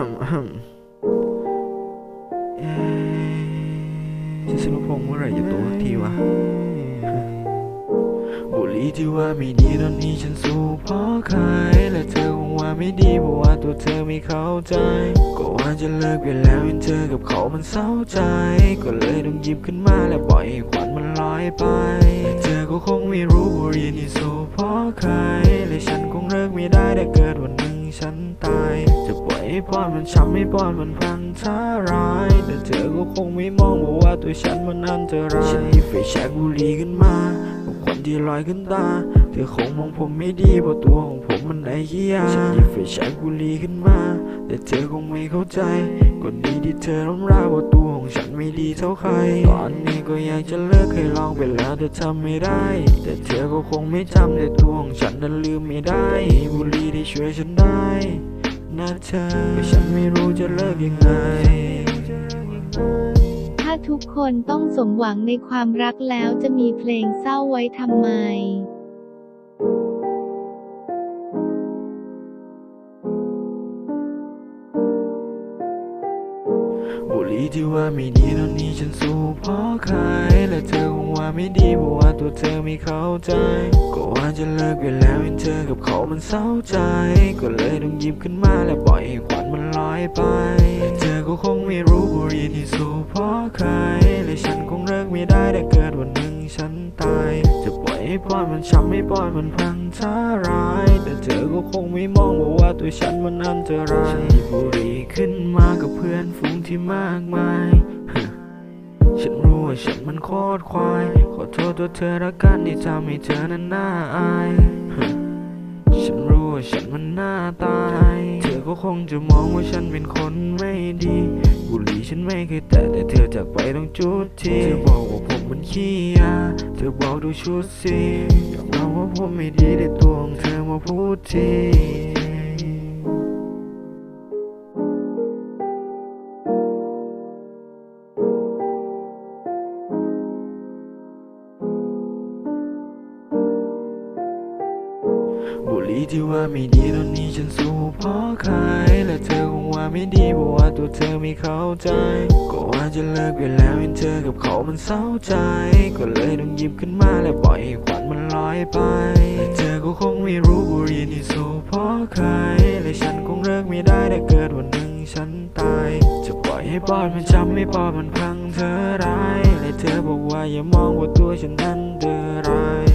เอ๊ะจะสนุพงษ์เมื่อไหร่จะโตสักทีวะ บุหรี่ที่ว่าไม่ดีตอนนี้ฉันสูบเพราะใคร และเธอคงว่าไม่ดีเพราะว่าตัวเธอไม่เข้าใจ ก็ว่าจะเลิกไปแล้วเห็นเธอกับเขามันเศร้าใจ ก็เลยต้องหยิบขึ้นมาและปล่อยให้ควันมันลอยไปแต่เธอก็คงไม่รู้บุหรี่นี่สูบเพราะใคร และฉันคงเลิกไม่ได้ถ้าเกิดวันหนึ่งฉันตายจะ ปล่อยให้ปอนมันช้ำให้ปอนมันพังท้าร้าย แต่เธอก็คงไม่มองบอกว่าตัวฉันมันอันตรายฉันหยิบไฟแช็กบุหรี่ขึ้นมากับคนที่ลอยขึ้นตา เธอคงมองผมไม่ดีเพราะตัวของผมมันไอ้เหี้ยฉันหยิบไฟแช็กบุหรี่ขึ้นมา แต่เธอคงไม่เข้าใจก็ดีที่เธอล้มราเพราะตัวของฉันไม่ดีเท่าใคร ตอนนี้ก็อยากจะเลิกเคยลองไปแล้วแต่ทำไม่ได้ แต่เธอก็คงไม่จำแต่ตัวของฉันนั้นลืมไม่ได้บุหรี่ที่ช่วยฉันได้ นะเธอแต่ฉันไม่รู้จะเลิกยังไง ถ้าทุกคนต้องสมหวังในความรักแล้วจะมีเพลงเศร้าไว้ทำไม บุหรี่ที่ว่าไม่ดีตอนนี้ฉันสูบเพราะใคร และเธอคงว่าไม่ดีเพราะว่าตัวเธอไม่เข้าใจ ก็ว่าจะเลิกไปแล้วเห็นเธอกับเขามันเศร้าใจ ก็เลยต้องยิบขึ้นมาและปล่อยให้ควันมันลอยไปแต่เธอก็คงไม่รู้บุหรี่ที่สูบเพราะใครและฉันคงเลิกไม่ได้ถ้าเกิดวันหนึ่งฉันตาย จะปล่อยให้ปล่อนมันช้ำให้ปล่อนมันพังทาร้าย แต่เธอก็คงไม่มองบอกว่าตัวฉันมันอันตรายฉันหยิบบุหรี่ขึ้นมากับเพื่อนฝูงที่มากมาย ว่าฉันมันโคตรควาย ขอโทษตัวเธอละกันที่ทำให้เธอนั้นน่าอายฉันรู้ว่าฉันมันน่าตาย เธอก็คงจะมองว่าฉันเป็นคนไม่ดีบุหรี่ฉันไม่เคยแตะแต่เธอจากไปต้องจุดทีเธอบอกว่าผมมันขี้ยา เธอบอกดูชุดสิอยากบอกว่าผมไม่ดีแต่ตัวของเธอมาพูดที บุหรี่ที่ว่าไม่ดีตอนนี้ฉันสูบเพราะใคร และเธอคงว่าไม่ดีเพราะว่าตัวเธอไม่เข้าใจ ก็ว่าจะเลิกไปแล้วเห็นเธอกับเขามันเศร้าใจ ก็เลยต้องหยิบขึ้นมาและปล่อยให้ควันมันลอยไปแต่เธอก็คงไม่รู้บุหรี่นี่สูบเพราะใคร และฉันคงเลิกไม่ได้ถ้าเกิดวันหนึ่งฉันตาย จะปล่อยให้ปอดมันช้ำให้ปอดมันพังเธอร้ายและเธอบอกว่าอย่ามองว่าตัวฉันนั้นเตราย